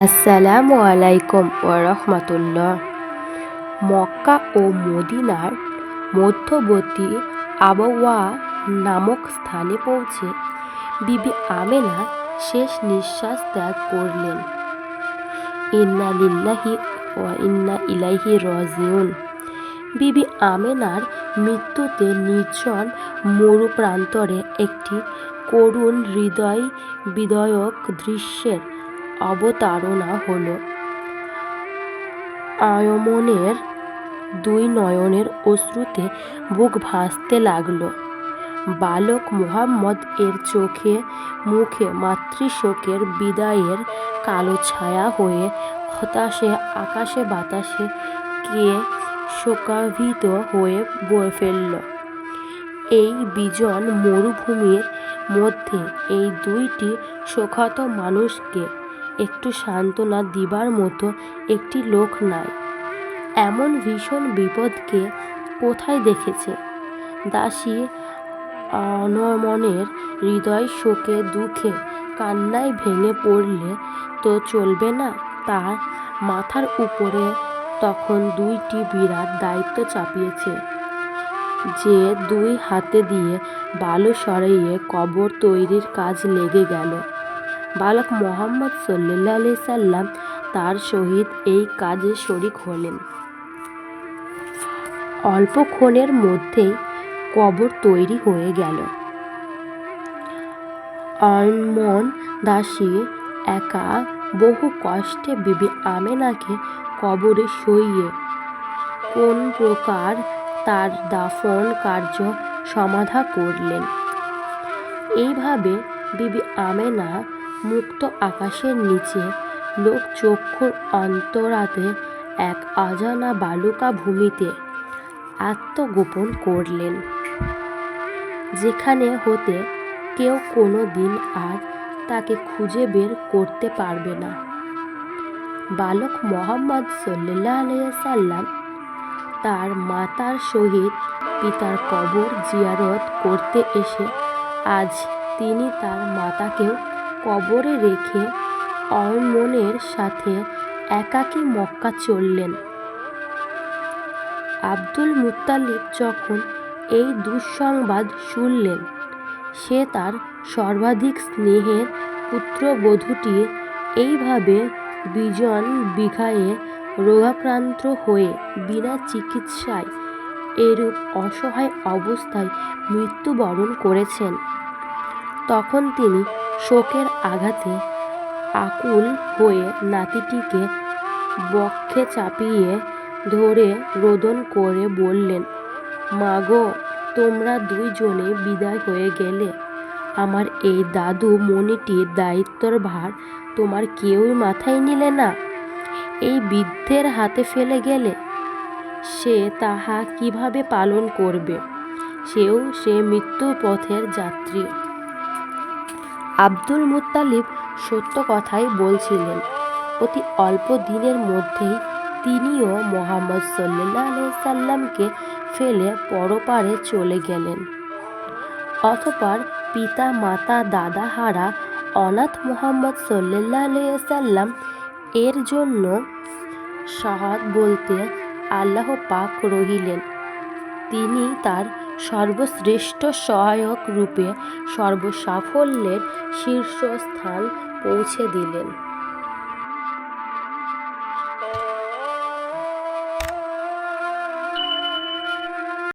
আসসালামু আলাইকুম ওরহমতুল্লাহ মক্কা ও মদিনার মধ্যবর্তী আবওয়া নামক স্থানে পৌঁছে বিবি আমেনা শেষ নিঃশ্বাস ত্যাগ করলেন। ইন্না লিল্লাহি ওয়া ইন্না ইলাইহি রাজিউন। বিবি আমেনার মৃত্যুতে নির্জন মরু প্রান্তরে একটি করুণ হৃদয় বিদয়ক দৃশ্যের অবতারণা হল। আয়মনের দুই নয়নের অশ্রুতে বুক ভাসতে লাগল। বালক মোহাম্মদ এর চোখে, মুখে মাতৃশোকের বিদায়ের কালো ছায়া হয়ে হতাশে, আকাশে বাতাসে কে শোকাভিত হয়ে বয়ে ফেলল। এই বিজন মরুভূমির মধ্যে এই দুইটি শোকাহত মানুষকে একটু সান্ত্বনা দিবার মতো একটি লোক নাই। এমন ভীষণ বিপদকে কোথায় দেখেছে? দাসী অনমনের হৃদয় শোকে, দুঃখে কান্নায় ভেঙে পড়লে তো চলবে না? তার মাথার উপরে তখন দুইটি বিরাট দায়িত্ব চাপিয়েছে। যে দুই হাতে দিয়ে বালু সরাইয়ে কবর তৈরির কাজ লেগে গেল। বালক মোহাম্মদ সাল্লাহ আলি সাল্লাম তার সহিত এই কাজে শরিক হলেন। অল্পক্ষণের মধ্যেই কবর তৈরি হয়ে গেল। অনমন দাসী একা বহু কষ্টে বিবি আমেনাকে কবরে সইয়ে কোন প্রকার তার দাফন কার্য সমাধা করলেন। এইভাবে বিবি আমেনা মুক্ত আকাশের নিচে লোক চক্ষুর অন্তরাতে এক অজানা বালুকা ভূমিতে আত্মগোপন করলেন। যেখানে হতে কেউ কোনো দিন আর তাকে খুঁজে বের করতে পারবে না। বালক মোহাম্মদ সাল্লাহ সাল্লাম তার মাতার সহিত পিতার কবর জিয়ারত করতে এসে আজ তিনি তার মাতাকেও কবরে রেখে অয়মনের সাথে একাকী মক্কা চললেন। আব্দুল মুত্তালিব যখন এই দুঃসংবাদ শুনলেন, সে তার সর্বাধিক স্নেহের পুত্রবধূটি এইভাবে বিজন বিঘায়ে রোগাক্রান্ত হয়ে বিনা চিকিৎসায় এরূপ অসহায় অবস্থায় মৃত্যুবরণ করেছেন। তখন তিনি শোকের আঘাতে আকুল হয়ে নাতিটিকে বক্ষে চাপিয়ে ধরে রোদন করে বললেন, মাগো, তোমরা দুইজনে বিদায় হয়ে গেলে। আমার এই দাদু মনিটির দায়িত্বর ভার তোমার কেউই মাথায় নিলে না। এই বৃদ্ধের হাতে ফেলে গেলে সে তাহা কীভাবে পালন করবে? সেও সে মৃত্যুর পথের যাত্রী। আব্দুল মুত্তালিব সত্য কথাই বলছিলেন। অতি অল্প দিনের মধ্যেই তিনিও মোহাম্মদ সাল্লাহ সাল্লামকে ফেলে পরপারে চলে গেলেন। অতপর পিতা, মাতা, দাদা, হারা, অনাথ মোহাম্মদ সাল্লাহ সাল্লাম এর জন্য সাহাদ বলতে আল্লাহ পাক রহিলেন। তিনি তার সর্বশ্রেষ্ঠ সহায়ক রূপে সর্বসাফল্যের শীর্ষস্থান পৌঁছে দিলেন।